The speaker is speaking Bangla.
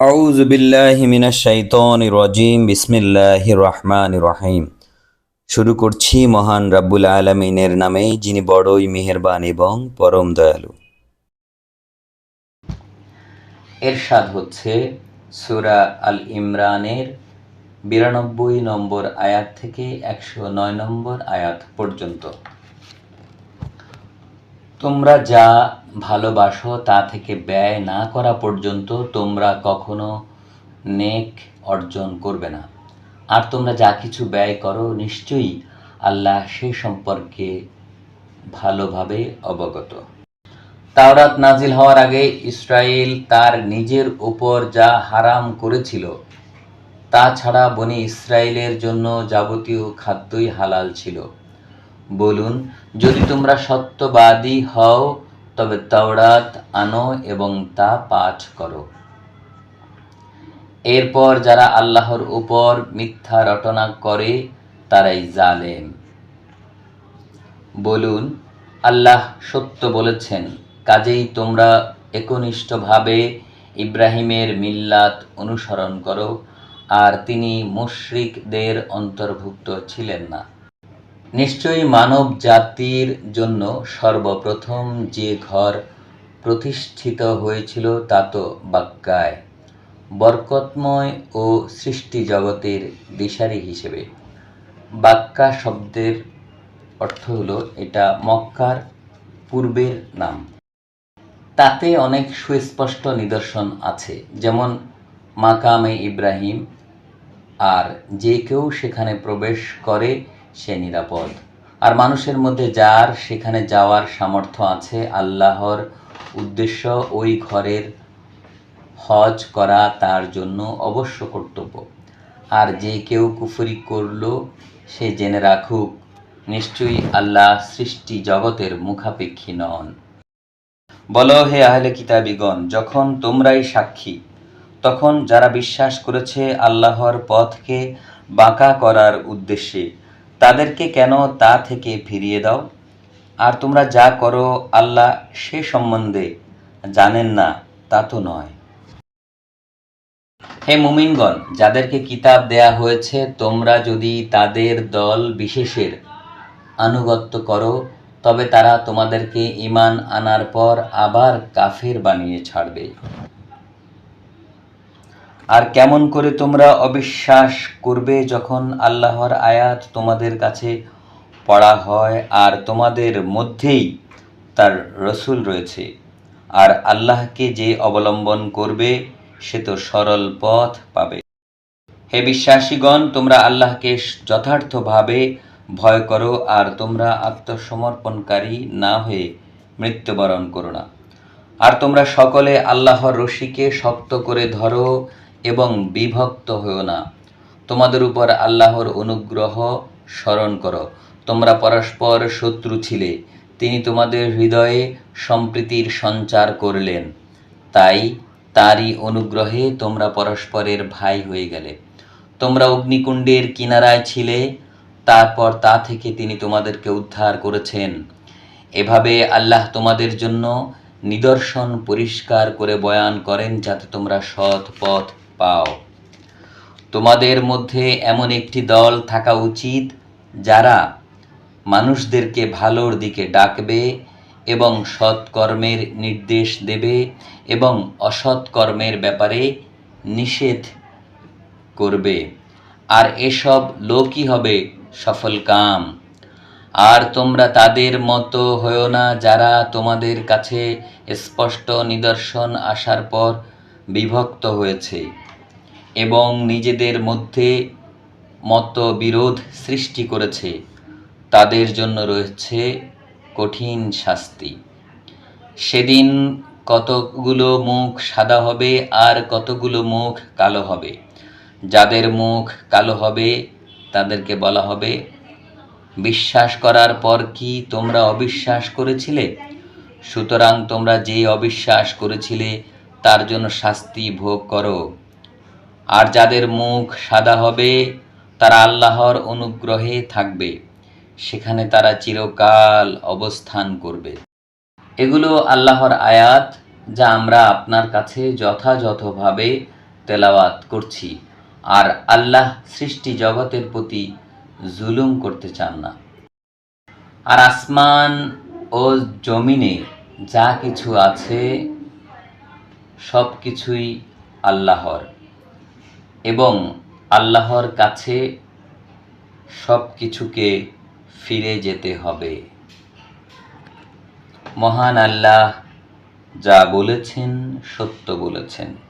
আউজ বিল্লাহ মিনা শাইতন রজিম বিসমিল্লাহ রহমান রহিম। শুরু করছি মহান রাব্বুল আলমিনের নামে, যিনি বড়ই মেহেরবান এবং পরম দয়ালু। এরশাদ হচ্ছে সুরা আল ইমরানের বিরানব্বই নম্বর আয়াত থেকে একশো নয় নম্বর আয়াত পর্যন্ত। তোমরা যা ভালোবাসো তা থেকে ব্যয় না করা পর্যন্ত তোমরা কখনো নেক অর্জন করবে না। আর তোমরা যা কিছু ব্যয় করো, নিশ্চয়ই আল্লাহ সে সম্পর্কে ভালোভাবে অবগত। তাওরাত নাজিল হওয়ার আগে ইসরায়েল তার নিজের উপর যা হারাম করেছিল তাছাড়া বনি ইসরায়েলের জন্য যাবতীয় খাদ্যই হালাল ছিল। বলুন, যদি তোমরা সত্যবাদী হও তবে তাওরাত আনো এবং তা পাঠ করো। এরপর যারা আল্লাহর উপর মিথ্যা রটনা করে, তারাই জালেম। বলুন, আল্লাহ সত্য বলেছেন, কাজেই তোমরা একনিষ্ঠভাবে ইব্রাহিমের মিল্লাত অনুসরণ করো, আর তিনি মুশরিকদের অন্তর্ভুক্ত ছিলেন না। নিশ্চয়ই মানব জাতির জন্য সর্বপ্রথম যে ঘর প্রতিষ্ঠিত হয়েছিল তা তো বাক্কায়, বরকতময় ও সৃষ্টি জগতের দিশারি হিসেবে। বাক্কা শব্দের অর্থ হলো এটা মক্কার পূর্বের নাম। তাতে অনেক সুস্পষ্ট নিদর্শন আছে, যেমন মাকামে ইব্রাহিম, আর যে কেউ সেখানে প্রবেশ করে সে নিরাপদ। আর মানুষের মধ্যে যার সেখানে যাওয়ার সামর্থ্য আছে, আল্লাহর উদ্দেশ্য ওই ঘরের হজ করা তার জন্য অবশ্য কর্তব্য। আর যে কেউ কুফরি করল, সে জেনে রাখুক, নিশ্চয়ই আল্লাহ সৃষ্টি জগতের মুখাপেক্ষী নন। বলো হে আহলে কিতাবিগণ, যখন তোমরাই সাক্ষী, তখন যারা বিশ্বাস করেছে আল্লাহর পথকে বাঁকা করার উদ্দেশ্যে তাদেরকে কেন তা থেকে ফিরিয়ে দাও? আর তোমরা যা করো, আল্লাহ সে সম্বন্ধে জানেন না, তা তো নয়। হে মুমিনগণ, যাদেরকে কিতাব দেয়া হয়েছে, তোমরা যদি তাদের দল বিশেষের আনুগত্য করো, তবে তারা তোমাদেরকে ইমান আনার পর আবার কাফের বানিয়ে ছাড়বে। আর কেমন করে তোমরা অবিশ্বাস করবে যখন আল্লাহর আয়াত তোমাদের কাছে পড়া হয় আর তোমাদের মধ্যেই তার রসুল রয়েছে? আর আল্লাহকে যে অবলম্বন করবে, সে তো সরল পথ পাবে। হে বিশ্বাসীগণ, তোমরা আল্লাহকে যথার্থভাবে ভয় করো আর তোমরা আত্মসমর্পণকারী না হয়ে মৃত্যুবরণ করো না। আর তোমরা সকলে আল্লাহর রশিকে শক্ত করে ধরো এবং বিভক্ত হও না। তোমাদের উপর আল্লাহর অনুগ্রহ স্মরণ করো। তোমরা পরস্পর শত্রু ছিলে, তিনি তোমাদের হৃদয়ে সম্প্রীতির সঞ্চার করলেন। তাই তারই অনুগ্রহে তোমরা পরস্পরের ভাই হয়ে গেলে। তোমরা অগ্নিকুণ্ডের কিনারায় ছিলে, তারপর তা থেকে তিনি তোমাদেরকে উদ্ধার করেছেন। এভাবে আল্লাহ তোমাদের জন্য নিদর্শন পরিষ্কার করে বয়ান করেন, যাতে তোমরা সৎ পথ পাও। তোমাদের মধ্যে এমন একটি দল থাকা উচিত যারা মানুষদেরকে ভালোর দিকে ডাকবে এবং সৎকর্মের নির্দেশ দেবে এবং অসৎ কর্মের ব্যাপারে নিষেধ করবে। আর এসব লোকই হবে সফল কাম। আর তোমরা তাদের মতো হয়েও না যারা তোমাদের কাছে স্পষ্ট নিদর্শন আসার পর বিভক্ত হয়েছে। এবং নিজেদের মধ্যে মতবিরোধ সৃষ্টি করেছে। তাদের জন্য রয়েছে কঠিন শাস্তি। সেদিন কতগুলো মুখ সাদা হবে আর কতগুলো মুখ কালো হবে। যাদের মুখ কালো হবে, তাদেরকে বলা হবে, বিশ্বাস করার পর কি তোমরা অবিশ্বাস করেছিলে? সুতরাং তোমরা যে অবিশ্বাস করেছিলে, তার জন্য শাস্তি ভোগ করো। আর যাদের মুখ সাদা হবে, তারা আল্লাহর অনুগ্রহে থাকবে। সেখানে তারা চিরকাল অবস্থান করবে। এগুলো আল্লাহর আয়াত যা আমরা আপনার কাছে যথাযথভাবে তেলাওয়াত করছি। আর আল্লাহ সৃষ্টি জগতের প্রতি জুলুম করতে চান না। আর আসমান ও জমিনে যা কিছু আছে সব কিছুই আল্লাহর। এবং আল্লাহর কাছে সব কিছুকে ফিরে যেতে হবে। মহান আল্লাহ যা বলেছেন সত্য বলেছেন।